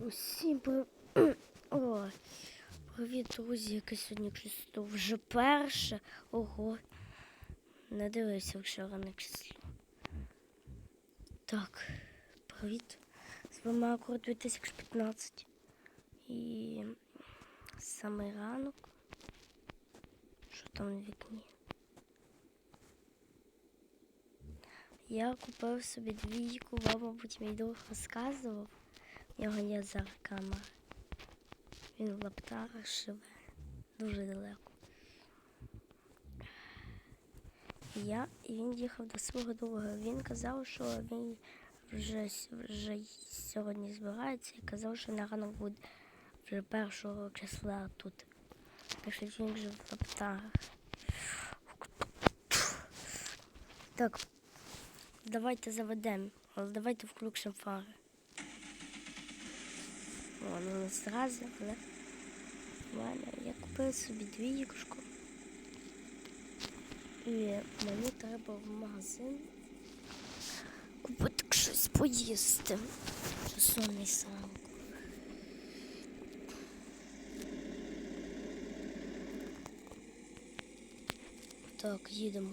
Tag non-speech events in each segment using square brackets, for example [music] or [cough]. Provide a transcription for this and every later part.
Усім. [clears throat] Привіт, друзі, яке сьогодні число. Вже перше. Ого. Не дивився вчора на число. Так, привіт. З вами Акура 2015. І саме ранок. Що там на вікні? Я купив собі двійку, вам, мабуть, мій друг розказував. У нього є зараз камера. Він в лаптарах живе дуже далеко. Я, і він їхав до свого друга. Він казав, що він вже, вже сьогодні збирається і казав, що на ранок буде вже першого числа тут. Так він вже в лаптарах. Так, давайте заведемо, але давайте включимо фари. О, ну зразу, але в я купив собі двійку. І мені треба в магазин купити щось поїсти. Сонний сам. Так, їдемо.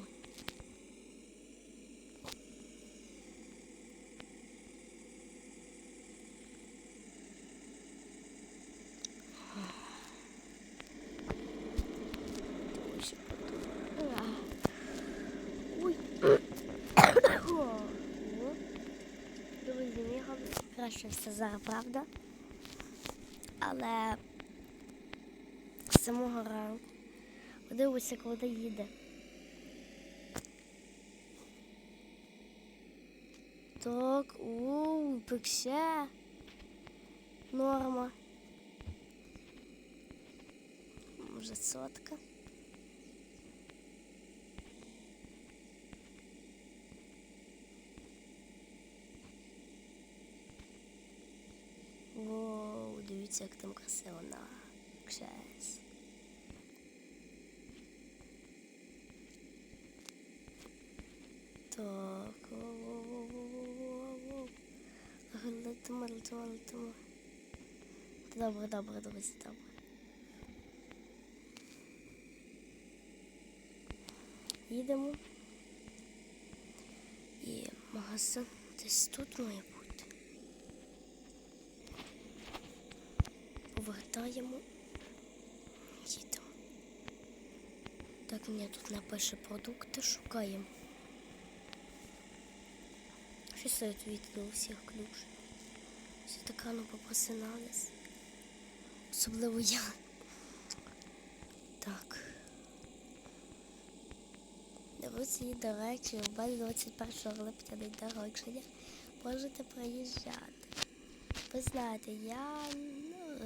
Ще потім. А. Ой. О. Друзі, мій все зараз, правда? Але з самого ранку подивися, коли їде. Так, у, пекше. Норма. Може сотка. Дивіться, як там красиво на КШС. Так. Летимо, летимо, летимо. Добре, добре, друзі, добре. Їдемо. І магазин десь тут має Повертаємо. Їдемо. Так, ні, тут напише продукти, шукаємо. Що стоїть від до усіх ключ? Всі так рано попросинались. Особливо я. Так. Друзі, до речі, в мене 21 липня день народження. Можете приїжджати. Ви знаєте, я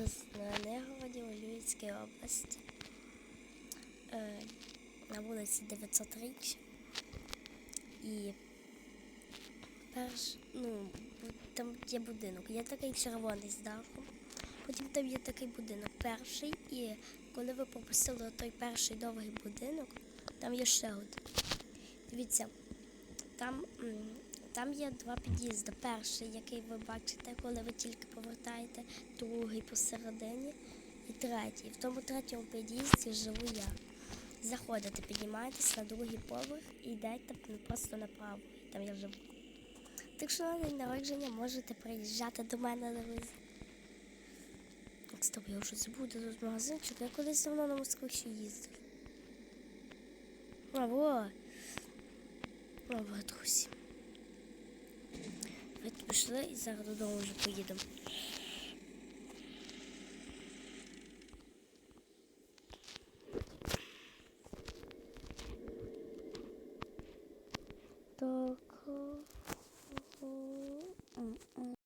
з Негороді у Львівській області. Е, на вулиці 900 річ. І перш, ну, там є будинок. Є такий червоний з. Потім там є такий будинок перший. І коли ви пропустили той перший довгий будинок, там є ще один. Дивіться, там, там є два під'їзди. Перший, який ви бачите, коли ви тільки повертаєте, другий посередині і третій. В тому третьому під'їзді живу я. Заходите, піднімаєтесь на другий поверх і йдете просто направо. Там я живу. Так що на день народження можете приїжджати до мене друзі. Так, стоп, я вже забуду тут магазинчик. Я колись давно на Москву ще їздив. А, во. О, друзі. Пішли і зараз додому вже поїдемо.